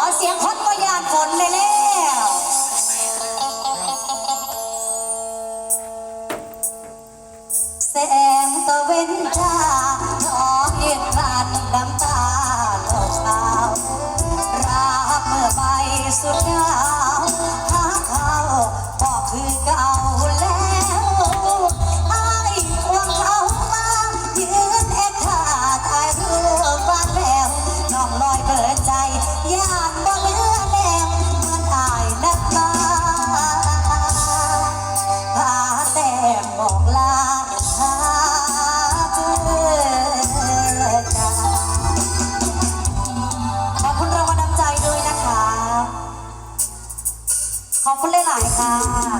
อเสียงคนก็ยานฝนเลยแล้ว แสงตะเวนจ้าทอเห็นรันน้ำตาหลดเบาราบเมื่อใบสุด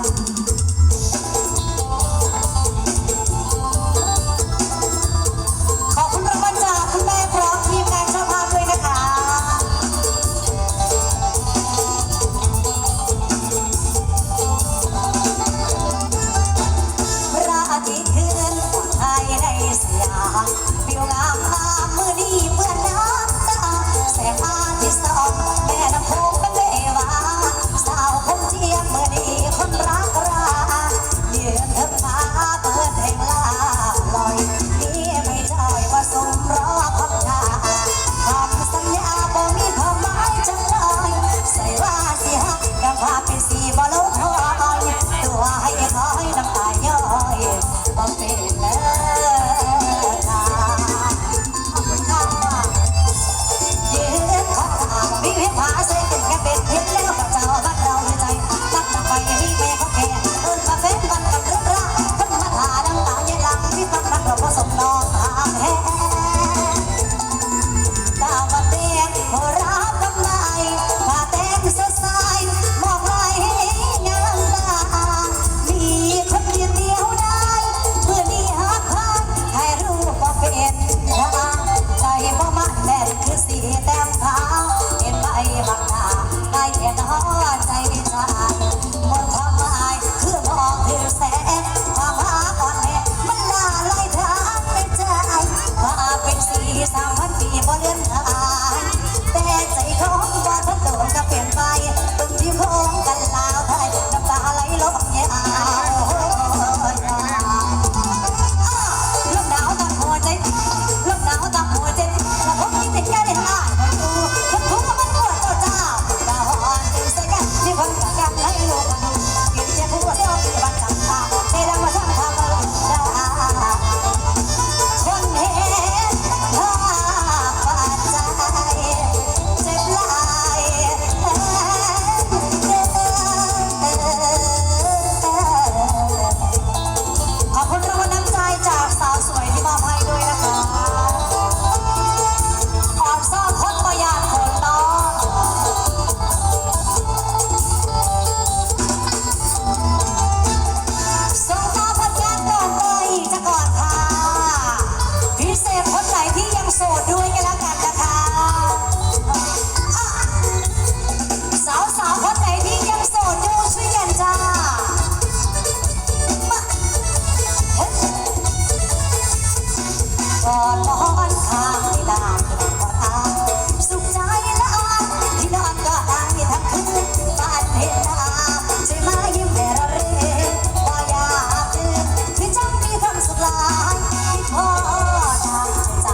out.